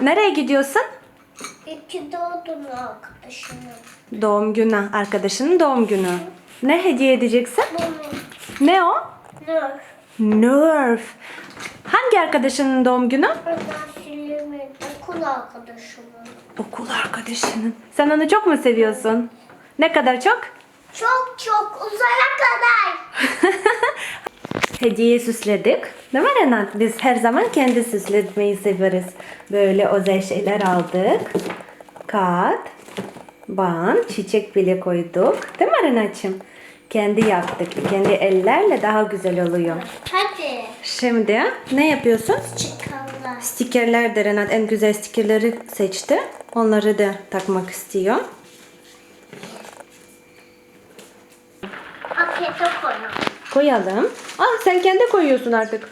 Nereye gidiyorsun? İki doğdun arkadaşımın. Doğum günü. Arkadaşının doğum günü. Ne hediye edeceksin? Bunu Ne o? Nur. Nerf. Hangi arkadaşının doğum günü? Okul arkadaşımın. Okul arkadaşının. Sen onu çok mu seviyorsun? Ne kadar çok? Çok çok uzaya kadar. Hediye süsledik. Değil mi Renat? Biz her zaman kendi süsletmeyi severiz. Böyle özel şeyler aldık. Kağıt, bant, çiçek bile koyduk. Değil mi Renat'cığım? Kendi yaptık. Kendi ellerle daha güzel oluyor. Hadi Şimdi ne yapıyorsun? çıkalım. Stikerler de Renat en güzel stikerleri seçti. Onları da takmak istiyor. Pakete koyalım. Koyalım. Ah sen kendi koyuyorsun artık.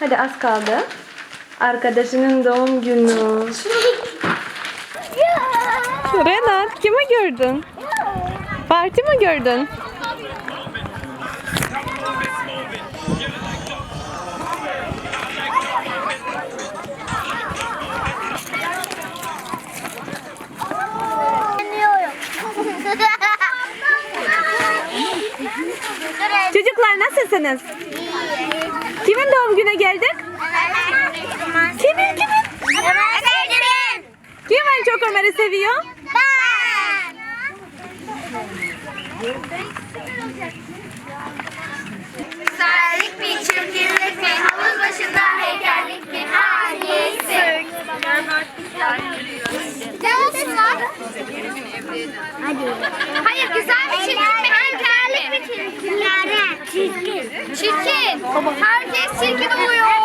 Hadi az kaldı. Arkadaşının doğum günü. Renat kimi gördün? Parti mi gördün? Nasılsınız? Kimin doğum güne geldik? Kimin kimin? Kim en çok Ömer'i seviyor? Güzellik mi, çirkinlik mi, havuz başında heykellik mi, hangisi? Olsun lan? Hayır, güzel mi, çirkin mi, heykellik mi, çirkin mi? Çirkin. Çirkin. Herkes çirkin oluyor.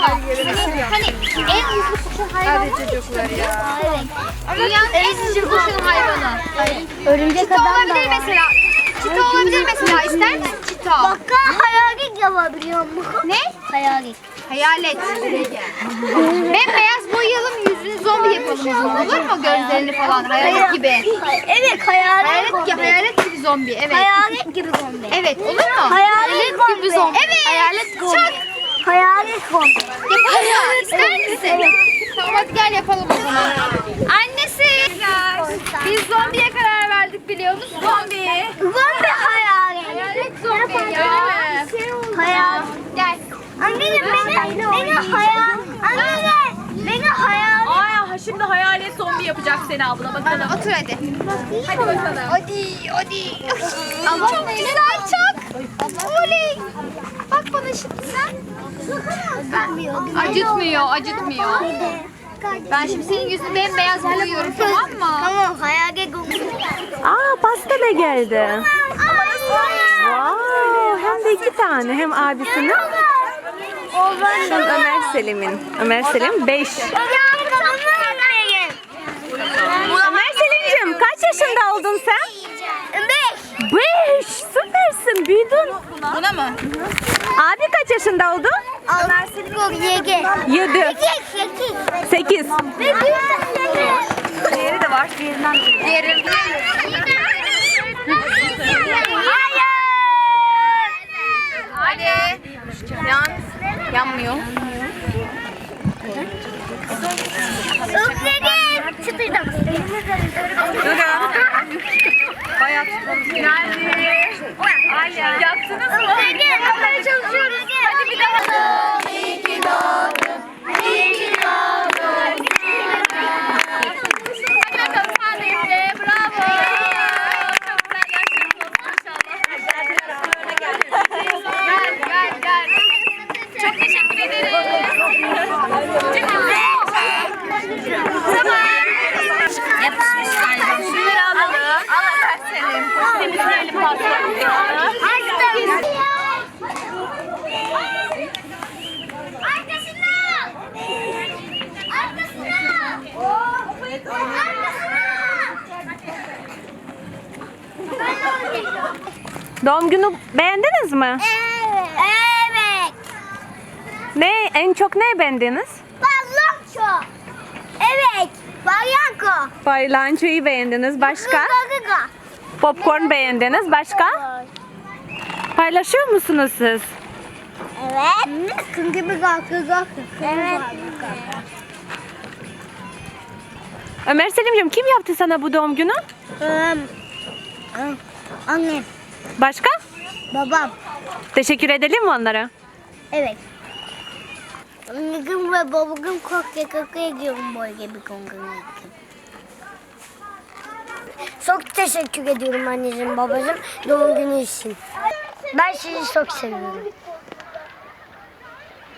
Hani, hani en hızlı koşan hayvan var çocuklar ya. Dünyanın en hızlı koşan hayvanı. Örümcek Çita olabilir mesela. Çita olabilir mesela. İster misin çita? Bakka hayalet yapabiliyor mu? Ne? Hayalet. Hayalet. Bembeyaz boyayalım yüzünü zombi yapalım o zaman olur mu? Gözlerini falan hayalet gibi. Evet hayalet. Hayalet gibi, hayalet gibi zombi evet. Hayalet gibi zombi. Evet olur mu? Hayalet gibi zombi. Evet. Hayalet zombi. Hayalet zombi. Yapalım? İster misin? Tamam hadi gel yapalım o zaman. Annesi. Biz zombiye karar verdik biliyor musun? Zombi. Zombi hayali. Hayalet zombi ya. Hayal. Gel. Anneciğim beni, beni hayal. Anne beni hayal. Ay ha, şimdi hayalet zombi yapacak seni abla bakalım. Otur hadi. Hadi bakalım. Hadi hadi. Ama çok güzel çok. Oley. Bana şimdi sen. Acıtmıyor, acıtmıyor. Ben şimdi senin yüzünü bembeyaz boyuyorum tamam mı? Tamam hayal gel. Aa pasta da geldi. Wow, hem de iki tane. Hem abisinin hem Ömer Selim'in. Ömer Selim 5. Ömer Selim'cim kaç yaşında oldun sen? Beş. 5. Süpersin büyüdün. Buna mı? Abi kaç yaşında oldu? Ömer Selim Yege. 7. Sekiz. Sekiz. 8. Ve bir tane. Diğeri de var. Diğerinden de. Diğeri. Hadi. Yan. Yanmıyor. Üfledim. Çıtırdım. Bayağı tutmamız Geldi. Yaktınız mı? Çalışıyoruz. Hadi bir daha. Hadi bakalım sen de üfle. Bravo. Çok güzel yaşıyorsunuz maşallah. Gel gel gel. Çok teşekkür ederim. Yapışmış galiba. Şunları alalım. Al Ömer Selim. Temizleyelim pastalarımızı. Arkasına! Arkasına! Arkasına! Doğum günü beğendiniz mi? Evet. Evet. Ne en çok ne beğendiniz? Balonço. Evet. Balyanko. Paylançoyu beğendiniz. Başka? Gaga. Popcorn beğendiniz. Başka? Paylaşıyor musunuz siz? Evet. Kıngı bir gakı Evet. Ömer Selim'cim kim yaptı sana bu doğum günü? Annem. Başka? Babam. Teşekkür edelim mi onlara? Evet. Annem ve babam kokya kokya ediyorum boy gibi kongunu. Çok teşekkür ediyorum anneciğim babacığım doğum günü için. Ben sizi çok seviyorum.